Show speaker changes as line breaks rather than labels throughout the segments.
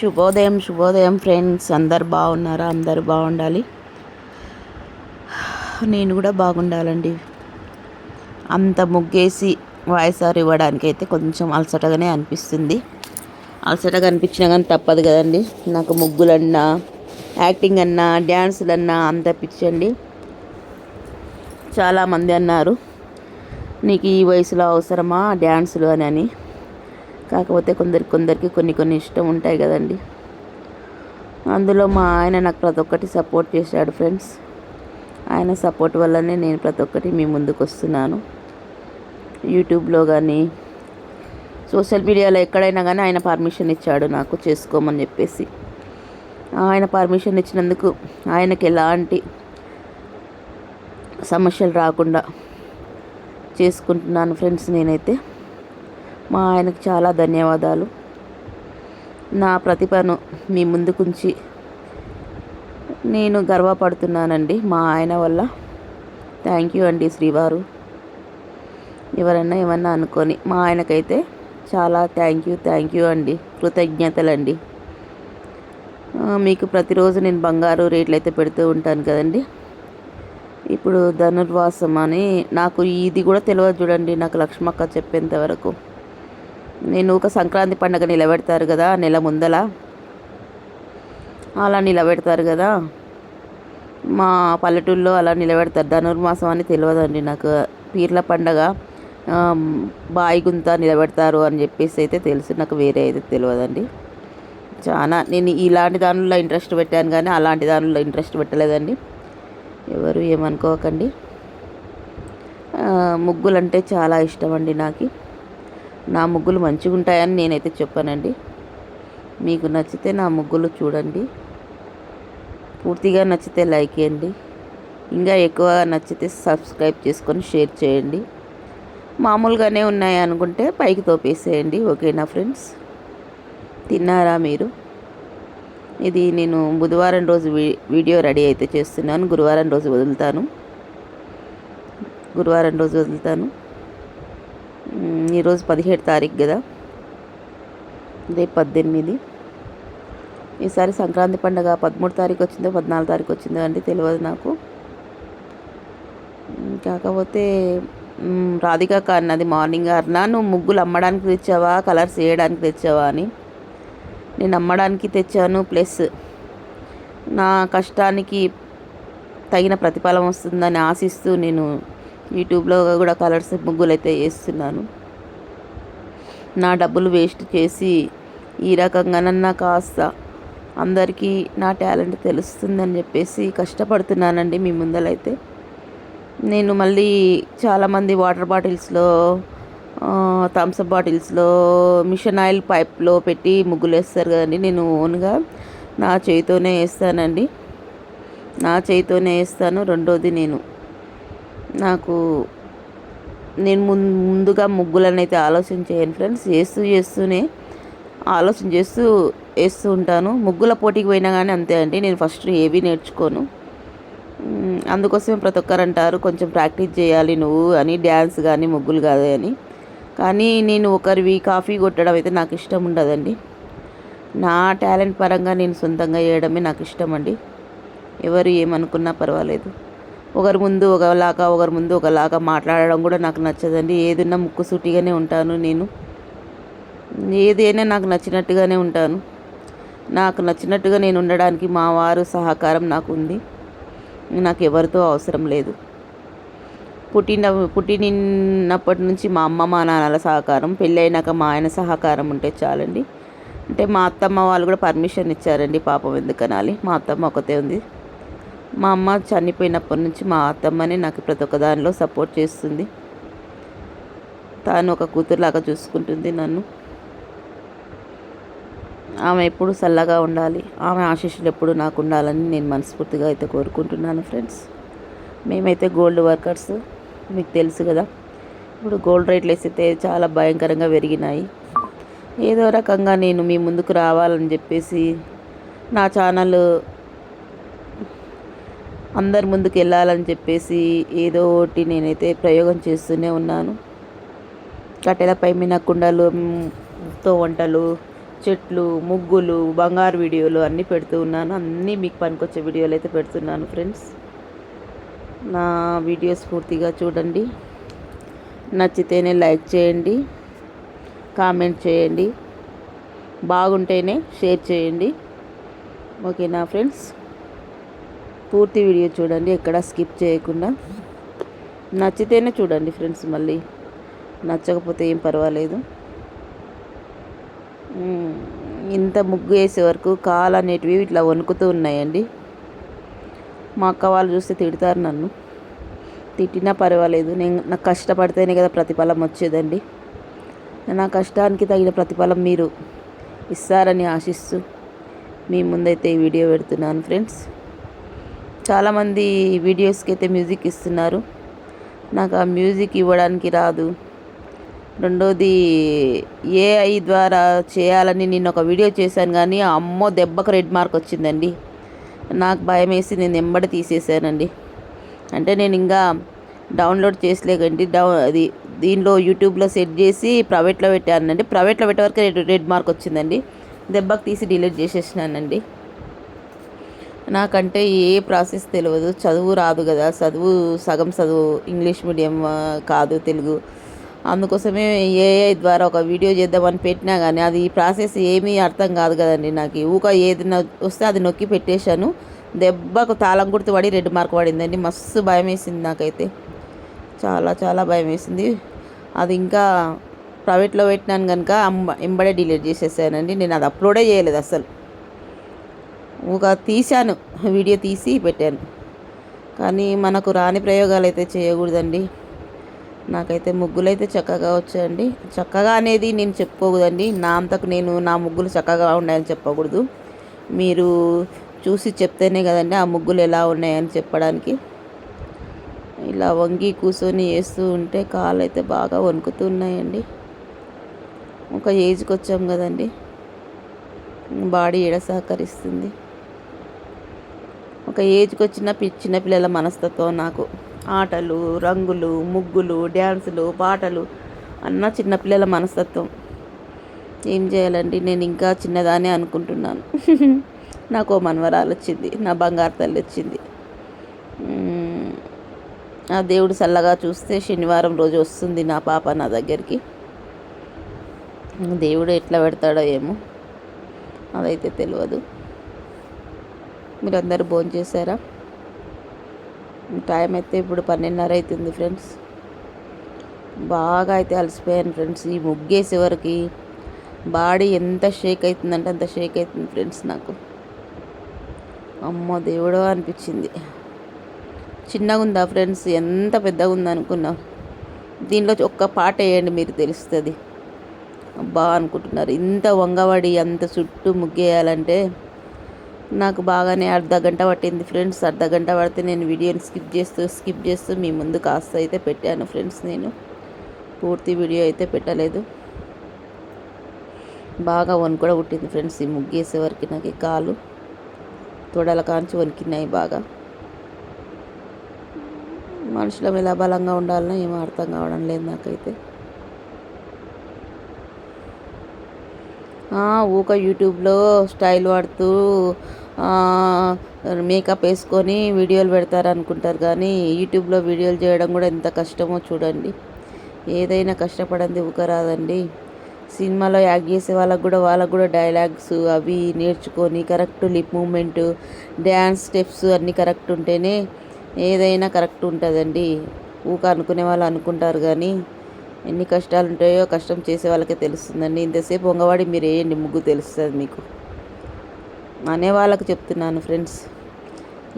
శుభోదయం శుభోదయం ఫ్రెండ్స్ అందరు బాగున్నారా? అందరు బాగుండాలి. నేను కూడా బాగుండాలండి. అంత ముగ్గేసి వాయిస్ ఆర్ ఇవ్వడానికి అయితే కొంచెం అలసటగానే అనిపిస్తుంది. అలసటగా అనిపించినా కానీ తప్పదు కదండి. నాకు ముగ్గులన్నా యాక్టింగ్ అన్నా డ్యాన్సులన్నా అంత పిచ్చండి. చాలామంది అన్నారు. నీకు ఈ వయసులో అవసరమా? డ్యాన్సులు అని అని. కాకపోతే కొందరికి కొందరికి కొన్ని కొన్ని ఇష్టం ఉంటాయి కదండి. అందులో మా ఆయన నాకు ప్రతి ఒక్కటి సపోర్ట్ చేశాడు ఫ్రెండ్స్ ఆయన సపోర్ట్ వల్లనే నేను ప్రతి ఒక్కటి మీ ముందుకు వస్తున్నాను. యూట్యూబ్లో కానీ సోషల్ మీడియాలో ఎక్కడైనా కానీ ఆయన పర్మిషన్ ఇచ్చాడు నాకు చేసుకోమని చెప్పేసి. ఆయన పర్మిషన్ ఇచ్చినందుకు ఆయనకి ఎలాంటి సమస్యలు రాకుండా చేసుకుంటున్నాను ఫ్రెండ్స్ నేనైతే. మా ఆయనకు చాలా ధన్యవాదాలు. నా ప్రతిభను మీ ముందుకుంచి నేను గర్వపడుతున్నానండి మా ఆయన వల్ల. థ్యాంక్ యూ అండి శ్రీవారు. ఎవరైనా ఏమన్నా అనుకొని మా ఆయనకైతే చాలా థ్యాంక్ యూ థ్యాంక్ యూ అండి. కృతజ్ఞతలండి. మీకు ప్రతిరోజు నేను బంగారు రేట్లు అయితే పెడుతూ ఉంటాను కదండి. ఇప్పుడు ధనుర్వాసం అని నాకు ఇది కూడా తెలియదు చూడండి నాకు లక్ష్మక్క చెప్పేంత వరకు. నేను ఒక సంక్రాంతి పండుగ నిలబెడతారు కదా నెల ముందల. అలా నిలబెడతారు కదా. మా పల్లెటూళ్ళలో అలా నిలబెడతారు. ధనుర్మాసం అని తెలియదండి నాకు. పీర్ల పండగ బాయిగుంత బాయి గుంత నిలబెడతారు అని చెప్పేసి అయితే తెలుసు. నాకు వేరే అయితే తెలియదండి చాలా నేను ఇలాంటి దానిలో ఇంట్రెస్ట్ పెట్టాను కానీ అలాంటి దానిలో ఇంట్రెస్ట్ పెట్టలేదండి. ఎవరు ఏమనుకోకండి. ముగ్గులంటే చాలా ఇష్టం అండి నాకు. నా ముగ్గులు మంచిగా ఉంటాయని నేనైతే చెప్పానండి. మీకు నచ్చితే నా ముగ్గులు చూడండి. పూర్తిగా నచ్చితే లైక్ చేయండి. ఇంకా ఎక్కువ నచ్చితే సబ్స్క్రైబ్ చేసుకొని షేర్ చేయండి. మామూలుగానే ఉన్నాయి అనుకుంటే పైకి తోపేసేయండి. ఓకేనా ఫ్రెండ్స్? తిన్నారా మీరు? ఇది నేను బుధవారం రోజు వీ- వీడియో రెడీ అయితే చేస్తున్నాను. గురువారం రోజు వదులుతాను. గురువారం రోజు వదులుతాను. ఈరోజు పదిహేడు తారీఖు కదా? రేపు పద్దెనిమిది. ఈసారి సంక్రాంతి పండగ పదమూడు తారీఖు వచ్చిందో పద్నాలుగు తారీఖు వచ్చిందో అండి తెలియదు నాకు. కాకపోతే రాధిక అన్నది మార్నింగ్ అర్నా నువ్వు ముగ్గులు అమ్మడానికి తెచ్చావా? కలర్స్ వేయడానికి తెచ్చావా? అని. నేను అమ్మడానికి తెచ్చాను ప్లస్ నా కష్టానికి తగిన ప్రతిఫలం వస్తుందని ఆశిస్తూ నేను యూట్యూబ్లో కూడా కలర్స్ ముగ్గులు అయితే వేస్తున్నాను. నా డబ్బులు వేస్ట్ చేసి ఈ రకంగానన్నా కాస్త అందరికీ నా టాలెంట్ తెలుస్తుందని చెప్పేసి కష్టపడుతున్నానండి మీ ముందలైతే. నేను మళ్ళీ చాలామంది వాటర్ బాటిల్స్లో థమ్స్అప్ బాటిల్స్లో మిషన్ ఆయిల్ పైప్లో పెట్టి ముగ్గులు వేస్తారు కదండి. నేను ఓన్గా నా చేయితోనే వేస్తానండి. నా చేయితోనే వేస్తాను. రెండోది నేను నాకు నేను ముందుగా ముగ్గులను అయితే ఆలోచన చేయను ఫ్రెండ్స్. చేస్తూ చేస్తూనే ఆలోచన చేస్తూ వేస్తూ ఉంటాను. ముగ్గుల పోటీకి పోయినా కానీ అంతే అండి. నేను ఫస్ట్ ఏవి నేర్చుకోను. అందుకోసమే ప్రతి ఒక్కరు అంటారు కొంచెం ప్రాక్టీస్ చేయాలి నువ్వు అని డ్యాన్స్ కానీ ముగ్గులు కాదు అని. కానీ నేను ఒకరివి కాఫీ కొట్టడం అయితే నాకు ఇష్టం ఉండదండి. నా టాలెంట్ పరంగా నేను సొంతంగా చేయడమే నాకు ఇష్టం అండి. ఎవరు ఏమనుకున్నా పర్వాలేదు. ఒకరి ముందు ఒకలాగా ఒకరి ముందు ఒకలాగా మాట్లాడడం కూడా నాకు నచ్చదండి. ఏదున్నా ముక్కుసూటిగానే ఉంటాను నేను. ఏదైనా నాకు నచ్చినట్టుగానే ఉంటాను. నాకు నచ్చినట్టుగా నేను ఉండడానికి మా వారు సహకారం నాకు ఉంది. నాకు ఎవరితో అవసరం లేదు. పుట్టిన పుట్టినప్పటి నుంచి మా అమ్మ మా నాన్నల సహకారం పెళ్ళైనాక మా ఆయన సహకారం ఉంటే చాలండి. అంటే మా అత్తమ్మ వాళ్ళు కూడా పర్మిషన్ ఇచ్చారండి పాపం ఎందుకనాలి? మా అత్తమ్మ ఒకతే ఉంది. మా అమ్మ చనిపోయినప్పటి నుంచి మా అత్తమ్మనే నాకు ప్రతి ఒక్క దానిలో సపోర్ట్ చేస్తుంది. తాను ఒక కూతురులాగా చూసుకుంటుంది నన్ను. ఆమె ఎప్పుడు చల్లగా ఉండాలి. ఆమె ఆశీస్సులు ఎప్పుడు నాకు ఉండాలని నేను మనస్ఫూర్తిగా అయితే కోరుకుంటున్నాను ఫ్రెండ్స్. మేమైతే గోల్డ్ వర్కర్స్ మీకు తెలుసు కదా. ఇప్పుడు గోల్డ్ రేట్లు వేసితే చాలా భయంకరంగా పెరిగినాయి. ఏదో రకంగా నేను మీ ముందుకు రావాలని చెప్పేసి నా ఛానల్ అందరి ముందుకు వెళ్ళాలని చెప్పేసి ఏదో ఒకటి నేనైతే ప్రయోగం చేస్తూనే ఉన్నాను. కట్టెలపై మీద కుండలు తో వంటలు చెట్లు ముగ్గులు బంగారు వీడియోలు అన్నీ పెడుతూ ఉన్నాను. అన్నీ మీకు పనికొచ్చే వీడియోలు అయితే పెడుతున్నాను ఫ్రెండ్స్. నా వీడియోస్ పూర్తిగా చూడండి. నచ్చితేనే లైక్ చేయండి కామెంట్ చేయండి బాగుంటేనే షేర్ చేయండి. ఓకేనా ఫ్రెండ్స్? పూర్తి వీడియో చూడండి ఎక్కడ స్కిప్ చేయకుండా. నచ్చితేనే చూడండి ఫ్రెండ్స్ మళ్ళీ. నచ్చకపోతే ఏం పర్వాలేదు. ఇంత ముగ్గు వేసే వరకు కాలు అనేటివి ఇట్లా వణుకుతూ ఉన్నాయండి. మా అక్క వాళ్ళు చూస్తే తిడతారు నన్ను. తిట్టినా పర్వాలేదు. నేను నాకు కష్టపడితేనే కదా ప్రతిఫలం వచ్చేదండి. నా కష్టానికి తగిన ప్రతిఫలం మీరు ఇస్తారని ఆశిస్తూ మీ ముందైతే ఈ వీడియో పెడుతున్నాను ఫ్రెండ్స్. చాలామంది వీడియోస్కి అయితే మ్యూజిక్ ఇస్తున్నారు. నాకు ఆ మ్యూజిక్ ఇవ్వడానికి రాదు. రెండోది ఏఐ ద్వారా చేయాలని నేను ఒక వీడియో చేశాను కానీ అమ్మో దెబ్బకు రెడ్ మార్క్ వచ్చిందండి. నాకు భయం వేసి నేను ఎంబడి తీసేసానండి అంటే నేను ఇంకా డౌన్లోడ్ చేసలేకండి డౌ అది దీనిలో యూట్యూబ్లో సెట్ చేసి ప్రైవేట్లో పెట్టానండి. ప్రైవేట్లో పెట్టే వరకు రెడ్ రెడ్ మార్క్ వచ్చిందండి. దెబ్బకు తీసి డిలీట్ చేసేసినానండి. నాకంటే ఏ ప్రాసెస్ తెలియదు చదువు రాదు కదా. చదువు సగం చదువు ఇంగ్లీష్ మీడియం కాదు తెలుగు. అందుకోసమే ఏఐ ద్వారా ఒక వీడియో చేద్దామని పెట్టినా కానీ అది ఈ ప్రాసెస్ ఏమీ అర్థం కాదు కదండి నాకు. ఊక ఏది వస్తే అది నొక్కి పెట్టేశాను. దెబ్బకు తాళం గుర్తు పడి రెడ్ మార్క్ పడిందండి. మస్తు భయం వేసింది నాకైతే. చాలా చాలా భయం వేసింది అది ఇంకా ప్రైవేట్లో పెట్టినాను కనుక అమ్మ ఎంబడే డిలీట్ చేసేసానండి. నేను అది అప్లోడే చేయలేదు అసలు ఒక తీశాను వీడియో తీసి పెట్టాను. కానీ మనకు రాని ప్రయోగాలు అయితే చేయకూడదండి. నాకైతే ముగ్గులు అయితే చక్కగా వచ్చాయండి. చక్కగా అనేది నేను చెప్పుకోకూడదండి. నా అంతకు నేను నా ముగ్గులు చక్కగా ఉన్నాయని చెప్పకూడదు. మీరు చూసి చెప్తేనే కదండి ఆ ముగ్గులు ఎలా ఉన్నాయని చెప్పడానికి. ఇలా వంగి కూర్చొని వేస్తూ ఉంటే కాళ్ళు అయితే బాగా వణుకుతూ ఉన్నాయండి ఒక ఏజ్కి వచ్చాం కదండి. బాడీ ఎడ సహకరిస్తుంది. ఒక ఏజ్కి వచ్చిన చిన్నపిల్లల మనస్తత్వం నాకు. ఆటలు రంగులు ముగ్గులు డ్యాన్సులు పాటలు అన్న చిన్నపిల్లల మనస్తత్వం. ఏం చేయాలండి? నేను ఇంకా చిన్నదానే అనుకుంటున్నాను. నాకు ఓ మనవరాలు వచ్చింది నా బంగారు తల్లి వచ్చింది. ఆ దేవుడు చల్లగా చూస్తే శనివారం రోజు వస్తుంది నా పాప నా దగ్గరికి. దేవుడు ఎట్లా పెడతాడో ఏమో. అదైతే తెలియదు మీరందరూ భోజనం చేశారా? టైం అయితే ఇప్పుడు పన్నెండున్నర అవుతుంది ఫ్రెండ్స్. బాగా అయితే అలసిపోయాను ఫ్రెండ్స్. ఈ ముగ్గేసే వరకు బాడీ ఎంత షేక్ అవుతుందంటే అంత షేక్ అవుతుంది ఫ్రెండ్స్ నాకు. అమ్మో దేవుడో అనిపించింది. చిన్నగా ఉందా ఫ్రెండ్స్? ఎంత పెద్దగా ఉందా అనుకున్నా. దీనిలో ఒక్క పాట వేయండి మీరు తెలుస్తుంది. అబ్బా అనుకుంటున్నారు. ఇంత వంగబడి అంత చుట్టూ ముగ్గేయాలంటే నాకు బాగానే అర్ధ గంట పట్టింది ఫ్రెండ్స్. అర్ధ గంట పడితే నేను వీడియోని స్కిప్ చేస్తూ స్కిప్ చేస్తూ మీ ముందు కాస్త అయితే పెట్టాను ఫ్రెండ్స్ నేను. పూర్తి వీడియో అయితే పెట్టలేదు. బాగా వణుకు కూడా పుట్టింది ఫ్రెండ్స్ ఈ ముగ్గేసే వరకు నాకు కాలు. తొడల కాంచి వణికినాయి బాగా. మనుషులం ఎలా బలంగా ఉండాలనో ఏమో అర్థం కావడం లేదు నాకైతే. ఊక యూట్యూబ్లో స్టైల్ వాడుతూ మేకప్ వేసుకొని వీడియోలు పెడతారు అనుకుంటారు కానీ యూట్యూబ్లో వీడియోలు చేయడం కూడా ఎంత కష్టమో చూడండి. ఏదైనా కష్టపడంది ఊక రాదండి. సినిమాలో యాక్ట్ చేసే వాళ్ళకు కూడా వాళ్ళకు కూడా డైలాగ్స్ అవి నేర్చుకొని correct lip moment dance steps అన్నీ కరెక్ట్ ఉంటేనే ఏదైనా కరెక్ట్ ఉంటుందండి. ఊక అనుకునే వాళ్ళు అనుకుంటారు కానీ ఎన్ని కష్టాలు ఉంటాయో కష్టం చేసే వాళ్ళకే తెలుస్తుందండి. ఇంతసేపు వంగవాడి మీరు వేయండి ముగ్గు తెలుస్తుంది మీకు. అనే వాళ్ళకు చెప్తున్నాను ఫ్రెండ్స్.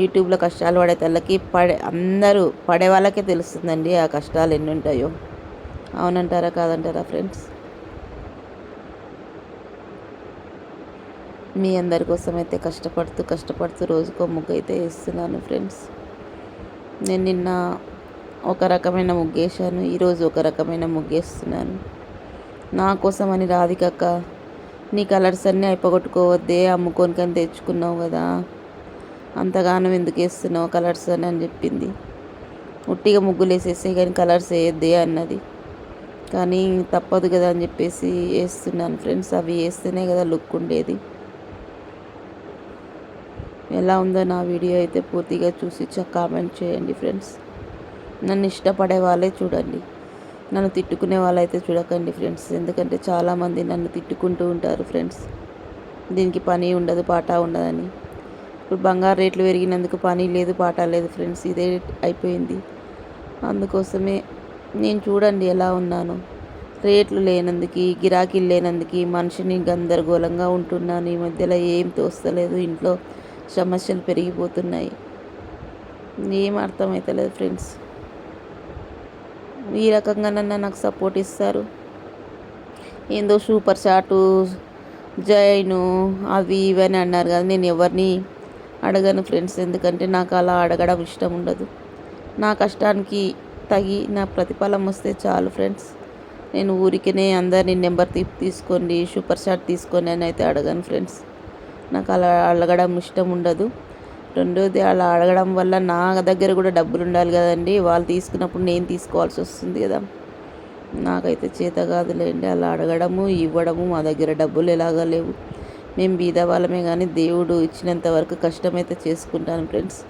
యూట్యూబ్లో కష్టాలు పడే తల్లకి పడే అందరూ పడే వాళ్ళకే తెలుస్తుందండి ఆ కష్టాలు ఎన్ని ఉంటాయో అవునంటారా కాదంటారా ఫ్రెండ్స్? మీ అందరి కోసం అయితే కష్టపడుతూ కష్టపడుతూ రోజుకో ముగ్గు అయితే వేస్తున్నాను ఫ్రెండ్స్. నేను నిన్న ఒక రకమైన ముగ్గేశాను ఈరోజు ఒక రకమైన ముగ్గేస్తున్నాను. నా కోసం అని రాధికక్క నీ కలర్స్ అన్నీ అయిపోగొట్టుకోవద్దే అమ్ముకోనికని తెచ్చుకున్నావు కదా. అంతగానం ఎందుకు వేస్తున్నావు కలర్స్ అని అని చెప్పింది. ఉట్టిగా ముగ్గులు వేసేసే కానీ కలర్స్ వేయద్దే అన్నది. కానీ తప్పదు కదా అని చెప్పేసి వేస్తున్నాను ఫ్రెండ్స్. అవి వేస్తేనే కదా లుక్ ఉండేది. ఎలా ఉందో నా వీడియో అయితే పూర్తిగా చూసి కామెంట్ చేయండి ఫ్రెండ్స్. నన్ను ఇష్టపడే వాళ్ళే చూడండి. నన్ను తిట్టుకునే వాళ్ళైతే చూడకండి ఫ్రెండ్స్. ఎందుకంటే చాలామంది నన్ను తిట్టుకుంటూ ఉంటారు ఫ్రెండ్స్. దీనికి పని ఉండదు పాట ఉండదని. ఇప్పుడు బంగారు రేట్లు పెరిగినందుకు పని లేదు పాట లేదు ఫ్రెండ్స్. ఇదే అయిపోయింది. అందుకోసమే నేను చూడండి ఎలా ఉన్నాను. రేట్లు లేనందుకు గిరాకీలు లేనందుకు మనిషిని గందరగోళంగా ఉంటున్నాను. ఈ మధ్యలో ఏం తోస్తలేదు ఇంట్లో సమస్యలు పెరిగిపోతున్నాయి. ఏం అర్థమవుతలేదు ఫ్రెండ్స్. ఈ రకంగా నన్ను నాకు సపోర్ట్ ఇస్తారు. ఏందో సూపర్ షాటు జైను అవి ఇవని అన్నారు కదా నేను ఎవరిని అడగను ఫ్రెండ్స్ ఎందుకంటే నాకు అలా అడగడం ఇష్టం ఉండదు. నా కష్టానికి తగి నా ప్రతిఫలం వస్తే చాలు ఫ్రెండ్స్ నేను ఊరికనే అందరినీ నెంబర్ తీసుకోండి సూపర్ షాట్ తీసుకోండి అని అయితే అడగను ఫ్రెండ్స్ నాకు అలా అడగడం ఇష్టం ఉండదు. రెండోది అలా అడగడం వల్ల నా దగ్గర కూడా డబ్బులు ఉండాలి కదండి. వాళ్ళు తీసుకున్నప్పుడు నేను తీసుకోవాల్సి వస్తుంది కదా. నాకైతే చేత కాదులేండి. అలా అడగడము ఇవ్వడము మా దగ్గర డబ్బులు ఎలాగా లేవు. మేము బీద వాళ్ళమే కానీ దేవుడు ఇచ్చినంత వరకు కష్టమైతే చేసుకుంటాను ఫ్రెండ్స్.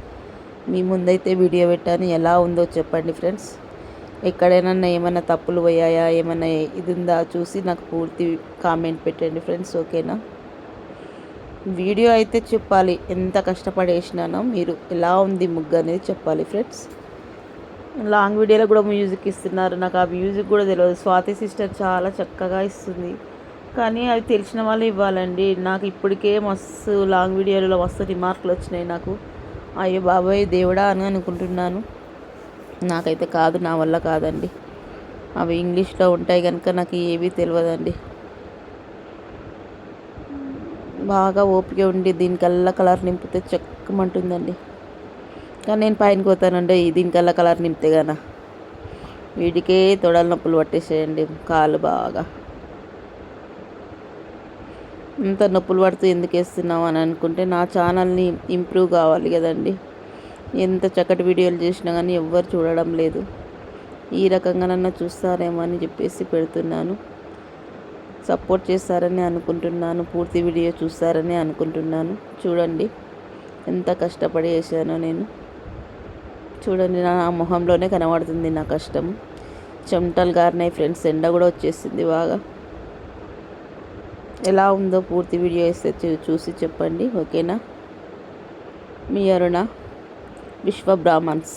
మీ ముందైతే వీడియో పెట్టాను. ఎలా ఉందో చెప్పండి ఫ్రెండ్స్. ఎక్కడైనా ఏమైనా తప్పులు పోయాయా? ఏమైనా ఇది ఉందా చూసి నాకు పూర్తి కామెంట్ పెట్టండి ఫ్రెండ్స్. ఓకేనా? వీడియో అయితే చెప్పాలి. ఎంత కష్టపడేసినానో మీరు ఎలా ఉంది ముగ్గు అనేది చెప్పాలి ఫ్రెండ్స్. లాంగ్ వీడియోలో కూడా మ్యూజిక్ ఇస్తున్నారు. నాకు ఆ మ్యూజిక్ కూడా తెలియదు. స్వాతి సిస్టర్ చాలా చక్కగా ఇస్తుంది. కానీ అవి తెలిసిన వాళ్ళు ఇవ్వాలండి. నాకు ఇప్పటికే మస్తు లాంగ్ వీడియోలలో మస్తు రిమార్కులు వచ్చినాయి నాకు. అయ్యో బాబాయ్ దేవుడా అని అనుకుంటున్నాను. నాకైతే కాదు నా వల్ల కాదండి. అవి ఇంగ్లీష్లో ఉంటాయి కనుక నాకు ఏవీ తెలియదండి. బాగా ఓపిక ఉండి దీనికల్లా కలర్ నింపితే చెక్కమంటుందండి. కానీ నేను పైన పోతానండి దీనికల్లా కలర్ నింపితే గానా. వీటికే తొడల నొప్పులు పట్టేసేయండి కాలు బాగా. ఇంత నొప్పులు పడుతూ ఎందుకు వేస్తున్నావు అని అనుకుంటే నా ఛానల్ని ఇంప్రూవ్ కావాలి కదండి. ఎంత చక్కటి వీడియోలు చేసినా కానీ ఎవ్వరు చూడడం లేదు. ఈ రకంగా నన్ను చూస్తారేమో అని చెప్పేసి పెడుతున్నాను. సపోర్ట్ చేస్తారని అనుకుంటున్నాను పూర్తి వీడియో చూస్తారని అనుకుంటున్నాను. చూడండి ఎంత కష్టపడి చేశానో నేను. చూడండి నా మొహంలోనే కనబడుతుంది నా కష్టం. చెమటలు గారినాయి ఫ్రెండ్స్ ఎండ కూడా వచ్చేసింది బాగా. ఎలా ఉందో పూర్తి వీడియో వేస్తే చూసి చెప్పండి ఓకేనా? మీ అరుణ విశ్వ బ్రాహ్మణ్స్